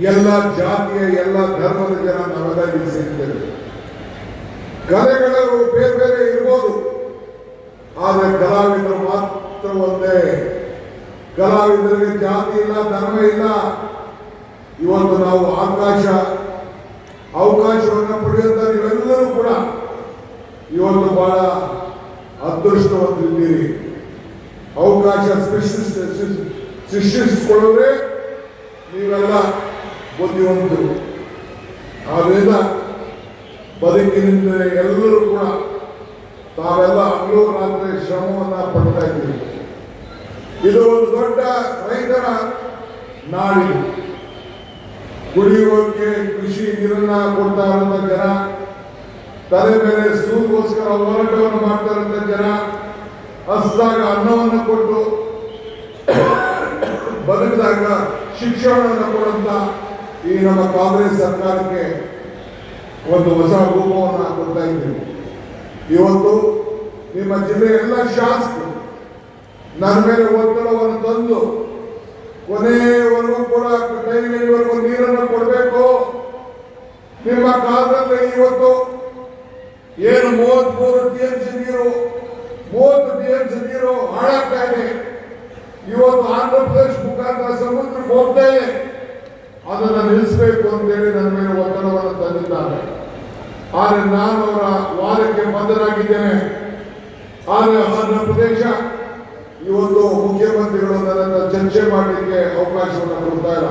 ಎಲ್ಲ ಜಾತಿಯ, ಎಲ್ಲ ಧರ್ಮದ ಜನ ನಾವೆಲ್ಲ ಇಲ್ಲಿ ಕಲೆಗಳು ಬೇರೆ ಬೇರೆ ಇರ್ಬೋದು. ಆದರೆ ಕಲಾವಿದರು ಮಾತ್ರ ಒಂದೇ. ಕಲಾವಿದರಿಗೆ ಜಾತಿ ಇಲ್ಲ, ಧರ್ಮ ಇಲ್ಲ. ಇವತ್ತು ನಾವು ಆಕಾಶ ಅವಕಾಶವನ್ನು ಪಡೆಯುವಂತ ಕೂಡ. ಇವತ್ತು ಬಹಳ ಅದೃಷ್ಟವಂತಿದ್ದೀರಿ ಅವಕಾಶ ಸೃಷ್ಟಿಸ ಸೃಷ್ಟಿಸಿಕೊಳ್ಳೋದ್ರೆ ನೀವೆಲ್ಲ ಬುದ್ಧಿವಂತರು. ಆದ್ರಿಂದ ಬದುಕಿನಿಂದ ಎಲ್ಲರೂ ಕೂಡ ತಾವೆಲ್ಲ ಹಗಲು ರಾತ್ರಿ ಶ್ರಮವನ್ನು ಪಡ್ತಾ ಇದ್ದೀವಿ ಇದು ಒಂದು ದೊಡ್ಡ ರೈತರ ನಾಡಿದು ಕುಡಿಯುವಕ್ಕೆ ಕೃಷಿ ನೀರನ್ನ ಕೊಡ್ತಾ ಇರುವಂತ ಜನ, ತಲೆ ಮೇಲೆ ಸೂಗೋಸ್ಕರ ಹೋರಾಟವನ್ನು ಮಾಡ್ತಾ ಇರುವಂತ ಜನ ಹಸ್ದಾಗ ಅನ್ನವನ್ನು ಕೊಟ್ಟು ಬದುಕಿದಾಗ ಶಿಕ್ಷಣವನ್ನು ಕೊಡುವಂತ ಈ ನಮ್ಮ ಕಾಂಗ್ರೆಸ್ ಸರ್ಕಾರಕ್ಕೆ ಒಂದು ಹೊಸ ರೂಪವನ್ನು ಕೊಡ್ತಾ ಇದ್ದೀವಿ ಇವತ್ತು ನಿಮ್ಮ ಜಿಲ್ಲೆಯ ಎಲ್ಲ ಶಾಸಕರು ನನ್ನ ಮೇಲೆ ಒತ್ತಡವನ್ನು ತಂದು ಕೊನೆಯವರೆಗೂ ಕೂಡ ಕೈಗಳಿವರೆಗೂ ನೀರನ್ನು ಕೊಡಬೇಕು ನಿಮ್ಮ ಕಾಲದಲ್ಲಿ ಇವತ್ತು ಏನು ಮೂವತ್ಮೂರು ಟಿ ಎಂ ಸಿ ನೀರು ಮೂವತ್ತು ಟಿ ಎಂ ಸಿ ನೀರು ಹಾಳಾಗ್ತಾ ಇದೆ ಇವತ್ತು ಆಂಧ್ರ ಪ್ರದೇಶ ಮುಖಾಂತರ ಸಮುದ್ರಕ್ಕೆ ಹೋಗ್ತಾ ಇದೆ ಅದನ್ನು ನಿಲ್ಲಿಸಬೇಕು ಅಂತೇಳಿ ನನ್ನ ಮೇಲೆ ಒತ್ತಡವನ್ನು ತಂದಿದ್ದಾರೆ. ಆದರೆ ನಾನು ಅವರ ವಾದಕ್ಕೆ ಬದ್ಧರಾಗಿದ್ದೇನೆ ಆದರೆ ಆಂಧ್ರ ಪ್ರದೇಶ ಇವತ್ತು ಮುಖ್ಯಮಂತ್ರಿಗಳು ನನ್ನನ್ನು ಚರ್ಚೆ ಮಾಡಲಿಕ್ಕೆ ಅವಕಾಶವನ್ನು ಕೊಡ್ತಾ ಇಲ್ಲ.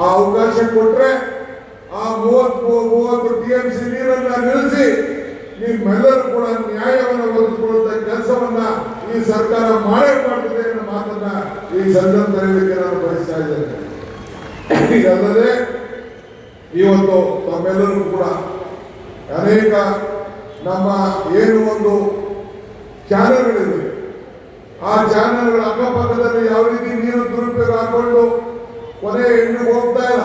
ಆ ಅವಕಾಶ ಕೊಟ್ಟರೆ ಆ ಮೂವತ್ತು ಮೂವತ್ತು ಟಿ ಎಂ ಸಿ ನೀರನ್ನ ನಿಲ್ಲಿಸಿ ನಿಮ್ಮೆಲ್ಲರೂ ಕೂಡ ನ್ಯಾಯವನ್ನು ಒದಗಿಸಿಕೊಳ್ಳುವಂತ ಕೆಲಸವನ್ನ ಈ ಸರ್ಕಾರ ಮಾಡೇ ಮಾಡ್ತದೆ ಅನ್ನೋ ಮಾತನ್ನ ಈ ಸಂದರ್ಭದಲ್ಲಿ ನಾನು ಬಯಸ್ತಾ ಇದ್ದೇನೆ. ಇದಲ್ಲದೆ ಇವತ್ತು ತಮ್ಮೆಲ್ಲರೂ ಕೂಡ ಅನೇಕ ನಮ್ಮ ಏನು ಒಂದು ಚಾನೆಲ್ಗಳಿವೆ, ಆ ಚಾನೆಲ್ಗಳ ಅಕ್ಕಪಕ್ಕದಲ್ಲಿ ಯಾವ ರೀತಿ ನೀರು ದುರುಪಯೋಗ ಹಾಕೊಂಡು ಕೊನೆ ಹೆಣ್ಣು ಹೋಗ್ತಾ ಇಲ್ಲ,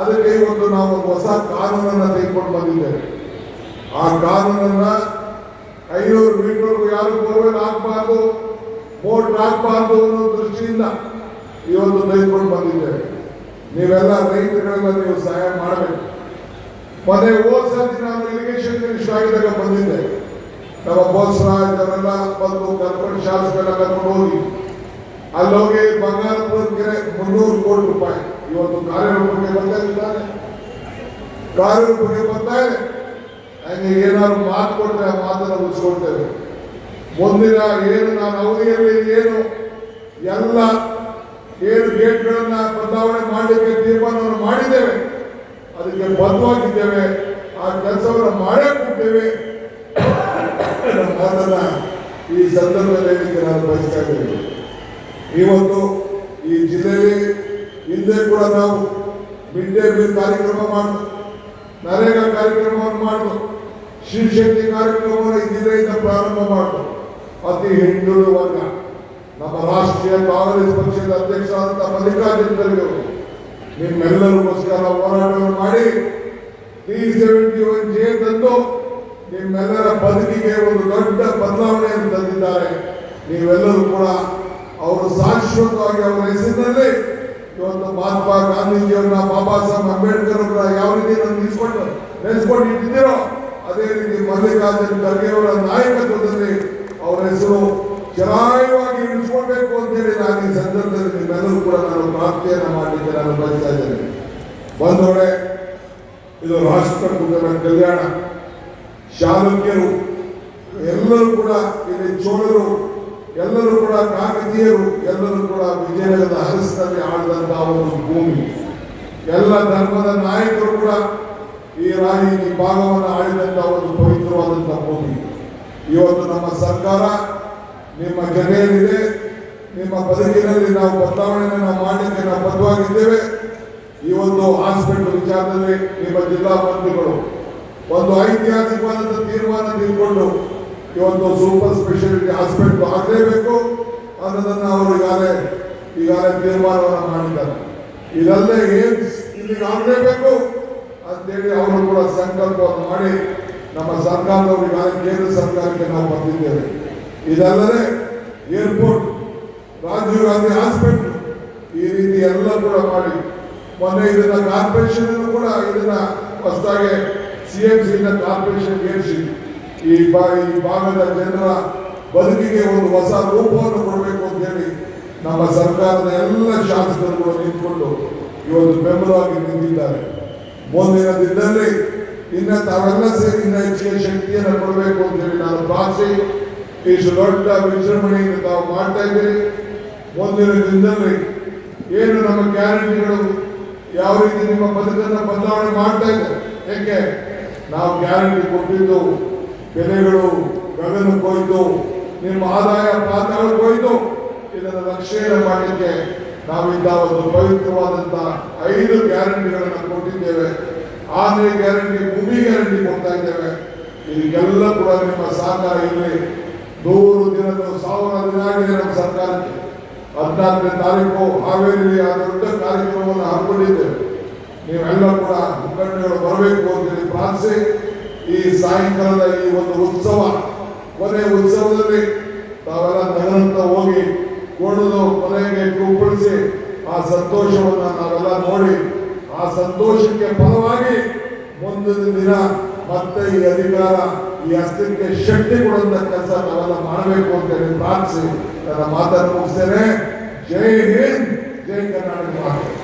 ಅದಕ್ಕೆ ಇವತ್ತು ನಾವು ಹೊಸ ಕಾನೂನನ್ನು ತೆಗೆದುಕೊಂಡು ಬಂದಿದ್ದೇವೆ. ಆ ಕಾನೂನನ್ನು ಐನೂರು ಮೀಟರ್ಗೂ ಯಾರು ಬೋರ್ವೆಲ್ ಹಾಕಬಾರ್ದು ಮೋಟ್ರ್ ಹಾಕಬಾರ್ದು ಅನ್ನೋ ದೃಷ್ಟಿಯಿಂದ ಇವತ್ತು ತೆಗೆದುಕೊಂಡು ಬಂದಿದ್ದೇವೆ ನೀವೆಲ್ಲ ರೈತರುಗಳೆಲ್ಲ ನೀವು ಸಹಾಯ ಮಾಡಬೇಕು. ಮೊನ್ನೆ ಹೋದ ಸರ್ತಿ ನಾನು ಇರಿಗೇಷನ್ ಮಿನಿಸ್ಟರ್ ಆಗಿದ್ದಾಗ ಬಂದಿದ್ದೆ. ನಮ್ಮ ಬೋಸರಾಜ್ ಬಂದು ಕರ್ಪಣ ಶಾಸಕರೆಲ್ಲ ಕರ್ಕೊಂಡು ಹೋಗಿ ಅಲ್ಲಿ ಹೋಗಿ ಬಂಗಾರಪುರ ಕೆರೆ ಮುನ್ನೂರು ಕೋಟಿ ರೂಪಾಯಿ ಇವತ್ತು ಕಾರ್ಯರೂಪಕ್ಕೆ ಇದ್ದಾರೆ ಕಾರ್ಯರೂಪಕ್ಕೆ ಹಂಗೆ ಏನಾದ್ರು ಮಾತು ಕೊಟ್ಟರೆ ಆ ಮಾತನ್ನು ಉಳಿಸ್ಕೊಳ್ತೇವೆ. ಮುಂದಿನ ಏನು, ನಾನು ಅವಧಿಯಲ್ಲಿ ಏನು, ಎಲ್ಲ ಏನು ಗೇಟ್ಗಳನ್ನ ಬದಲಾವಣೆ ಮಾಡಲಿಕ್ಕೆ ತೀರ್ಮಾನವನ್ನು ಮಾಡಿದ್ದೇವೆ. ಅದಕ್ಕೆ ಬದ್ಧವಾಗಿದ್ದೇವೆ. ಆ ಕೆಲಸವನ್ನು ಮಾಡೇ ನಮ್ಮ ಮಾತನ್ನ ಈ ಸಂದರ್ಭದಲ್ಲಿ ನಾನು ಬಯಸ್ತಾ ಇದ್ದೇನೆ. ಇವತ್ತು ಈ ಜಿಲ್ಲೆಯಲ್ಲಿ ಹಿಂದೆ ಕೂಡ ನಾವು ಮಿಡ್ ಮೀಲ್ ಕಾರ್ಯಕ್ರಮ ಮಾಡಿದ್ವು ನರೇಗಾ ಕಾರ್ಯಕ್ರಮವನ್ನು ಮಾಡಿದ್ವು ಶಿವಶಕ್ತಿ ಕಾರ್ಯಕ್ರಮವನ್ನು ಈ ಜಿಲ್ಲೆಯಿಂದ ಪ್ರಾರಂಭ ಮಾಡಿದ್ವು ಅತಿ ಹಿಂದುಳಿದ ವರ್ಗ. ನಮ್ಮ ರಾಷ್ಟ್ರೀಯ ಕಾಂಗ್ರೆಸ್ ಪಕ್ಷದ ಅಧ್ಯಕ್ಷರಾದಂಥ ಮಲ್ಲಿಕಾರ್ಜುನ ಖರ್ಗೆ ಅವರು. ನಿಮ್ಮೆಲ್ಲರಿಗೋಸ್ಕರ ಹೋರಾಟವನ್ನು ಮಾಡಿ. ತ್ರೀ ಸೆವೆಂಟಿ ಒನ್ ಜೆ ತಂದು ನಿಮ್ಮೆಲ್ಲರ ಬದುಕಿಗೆ ಒಂದು ದೊಡ್ಡ ಬದಲಾವಣೆಯನ್ನು ತಂದಿದ್ದಾರೆ. ನೀವೆಲ್ಲರೂ ಕೂಡ ಅವರು ಶಾಶ್ವತವಾಗಿ ಅವರ ಹೆಸರಿನಲ್ಲಿ ಇವತ್ತು ಮಹಾತ್ಮ ಗಾಂಧೀಜಿಯವ್ರನ್ನ ಬಾಬಾ ಸಾಹೇಬ್ ಅಂಬೇಡ್ಕರ್ ಅವರ ಯಾವ ರೀತಿ ನಾವು ನಿಲ್ಸ್ಕೊಂಡು ನೆನೆಸ್ಕೊಂಡು ಇಟ್ಟಿದ್ದೀರೋ ಅದೇ ರೀತಿ ಮಲ್ಲಿಕಾರ್ಜುನ ಖರ್ಗೆ ಅವರ ಹೆಸರು ಚೆನ್ನಾಗಿ ಇಳಿಸ್ಕೊಳ್ಬೇಕು ಅಂತೇಳಿ ನಾನು ಈ ಸಂದರ್ಭದಲ್ಲಿ ನಿಮ್ಮೆಲ್ಲರೂ ಕೂಡ ನಾನು ಪ್ರಾರ್ಥನೆಯನ್ನು ಮಾಡಲಿಕ್ಕೆ ನಾನು ಬಯಸ್ತಾ ಇದ್ದೇನೆ. ಬಂದೊಡೆ ಇದು ರಾಷ್ಟ್ರಕೂಟರ ಕಲ್ಯಾಣ. ಚಾಲುಕ್ಯರು ಎಲ್ಲರೂ ಕೂಡ ಇಲ್ಲಿ ಚೋಳರು, ಎಲ್ಲರೂ ಕೂಡ ಕಾಕತೀಯರು, ಎಲ್ಲರೂ ಕೂಡ ವಿಜಯನಗರದ ಅರಸನಲ್ಲಿ ಆಳಿದಂತಹ ಒಂದು ಭೂಮಿ. ಎಲ್ಲ ಧರ್ಮದ ನಾಯಕರು ಕೂಡ ಈ ರಾಯಿ ಈ ಭಾಗವನ್ನು ಆಳಿದಂತಹ ಒಂದು ಪವಿತ್ರವಾದಂತಹ ಭೂಮಿ. ಇವತ್ತು ನಮ್ಮ ಸರ್ಕಾರ ನಿಮ್ಮ ಜನೆಯಲ್ಲಿದೆ ನಿಮ್ಮ ಬದುಕಿನಲ್ಲಿ ನಾವು ಬದಲಾವಣೆಯನ್ನು ನಾವು ಮಾಡಲಿಕ್ಕೆ ನಾವು ಬದ್ಧವಾಗಿದ್ದೇವೆ. ಈ ಒಂದು ಹಾಸ್ಪಿಟಲ್ ವಿಚಾರದಲ್ಲಿ ನಿಮ್ಮ ಜಿಲ್ಲಾ ಮಂತ್ರಿಗಳು ಒಂದು ಐತಿಹಾಸಿಕವಾದಂಥ ತೀರ್ಮಾನ ತೆಗೆದುಕೊಂಡು ಒಂದು ಸೂಪರ್ ಸ್ಪೆಷಾಲಿಟಿ ಹಾಸ್ಪಿಟಲ್ ಆಗಲೇಬೇಕು ಅನ್ನೋದನ್ನು ಅವರು ಈಗಾಗಲೇ ಈಗಾಗಲೇ ತೀರ್ಮಾನವನ್ನು ಮಾಡಿದ್ದಾರೆ. ಇದಲ್ಲೇ ಏನು ಇಲ್ಲಿಗೆ ಆಗಲೇಬೇಕು ಅಂತೇಳಿ ಅವರು ಕೂಡ ಸಂಕಲ್ಪವನ್ನು ಮಾಡಿ ನಮ್ಮ ಸರ್ಕಾರದವರು ಈಗಾಗಲೇ ಕೇಂದ್ರ ಸರ್ಕಾರಕ್ಕೆ ನಾವು ಬಂದಿದ್ದೇವೆ. ಇದಲ್ಲದೆ ಏರ್ಪೋರ್ಟ್, ರಾಜೀವ್ ಗಾಂಧಿ ಹಾಸ್ಪಿಟಲ್, ಈ ರೀತಿ ಎಲ್ಲ ಕೂಡ ಮಾಡಿ. ಮೊನ್ನೆ ಇದನ್ನ ಕಾರ್ಪೊರೇಷನ್ ಕೂಡ ಇದನ್ನ ಹೊಸದಾಗಿ ಸಿ ಎಂ ಸಿ ಕಾರ್ಪೊರೇಷನ್ ಏರಿಸಿ ಈ ಈ ಭಾಗದ ಜನರ ಬದುಕಿಗೆ ಒಂದು ಹೊಸ ರೂಪವನ್ನು ಕೊಡಬೇಕು ಅಂತ ಹೇಳಿ ನಮ್ಮ ಸರ್ಕಾರದ ಎಲ್ಲ ಶಾಸಕರುಗಳು ನಿಂತ್ಕೊಂಡು ಇವತ್ತು ಬೆಂಬಲವಾಗಿ ನಿಂತಿದ್ದಾರೆ. ಮುಂದಿನ ದಿನದಲ್ಲಿ ಇನ್ನ ತಾವೆಲ್ಲ ಸೇರಿ ಹೆಚ್ಚಿಗೆ ಶಕ್ತಿಯನ್ನು ಕೊಡಬೇಕು ಅಂತ ಹೇಳಿ ನಾನು ಪ್ರಾರ್ಥಿ ಇಷ್ಟು ದೊಡ್ಡ ವಿಜೃಂಭಣೆಯಿಂದ ತಾವು ಮಾಡ್ತಾ ಇದ್ದೀರಿ. ಮುಂದಿನ ದಿನದಲ್ಲಿ ಏನು ನಮ್ಮ ಗ್ಯಾರಂಟಿಗಳು ಯಾವ ರೀತಿ ನಿಮ್ಮ ಬದುಕನ್ನು ಬದಲಾವಣೆ ಮಾಡ್ತಾ ಇದ್ದಾರೆ? ಏಕೆ? ನಾವು ಗ್ಯಾರಂಟಿ ಕೊಟ್ಟಿದ್ದು ಬೆಲೆಗಳು ಗಗನಕ್ಕೋಯ್ತು ನಿಮ್ಮ ಆದಾಯ ಪಾತಾಳಕ್ಕೋಯ್ತು ಇದನ್ನು ರಕ್ಷಣೆ ಮಾಡಲಿಕ್ಕೆ ನಾವಿಂದ ಒಂದು ಪವಿತ್ರವಾದಂಥ ಐದು ಗ್ಯಾರಂಟಿಗಳನ್ನು ಕೊಟ್ಟಿದ್ದೇವೆ. ಆದ್ರೆ ಗ್ಯಾರಂಟಿ, ಭೂಮಿ ಗ್ಯಾರಂಟಿ ಕೊಡ್ತಾ ಇದ್ದೇವೆ. ಇದಕ್ಕೆಲ್ಲ ಕೂಡ ನಿಮ್ಮ ಸಹಕಾರ ಇಲ್ಲಿ ನೂರು ದಿನಗಳು ಸಾವಿರ ದಿನ ಆಗಿದೆ ನಮ್ಮ ಸರ್ಕಾರಕ್ಕೆ. ಹದಿನಾಲ್ಕನೇ ತಾರೀಕು ಹಾವೇರಿಯಲ್ಲಿ ಆ ದೊಡ್ಡ ಕಾರ್ಯಕ್ರಮವನ್ನು ಹಾಕೊಂಡಿದ್ದೇವೆ ನೀವೆಲ್ಲ ಕೂಡ ಮುಖಂಡಗಳು ಬರಬೇಕು ಅಂತೇಳಿ ಪ್ರಾರ್ಥಿಸಿ, ಈ ಸಾಯಂಕಾಲದ ಈ ಒಂದು ಉತ್ಸವ, ಕೊನೆ ಉತ್ಸವದಲ್ಲಿ ತಾವೆಲ್ಲ ನಗರಂತ ಹೋಗಿ ಕೊಡಲು ಕೊನೆಗೆ ಕೂಪಡಿಸಿ ಆ ಸಂತೋಷವನ್ನು ನಾವೆಲ್ಲ ನೋಡಿ, ಆ ಸಂತೋಷಕ್ಕೆ ಫಲವಾಗಿ ಮುಂದಿನ ದಿನ ಮತ್ತೆ ಈ ಅಧಿಕಾರ ಈ ಅಸ್ತಿತ್ವಕ್ಕೆ ಶಕ್ತಿ ಕೊಡುವಂತ ಕೆಲಸ ನಾವೆಲ್ಲ ಮಾಡಬೇಕು ಅಂತ ಹೇಳಿ ಪ್ರಾರ್ಥಿಸಿ. ನನ್ನ ಮಾತನ್ನು ಮುಗಿಸ್ತೇನೆ. ಜೈ ಹಿಂದ್, ಜೈ ಕರ್ನಾಟಕ.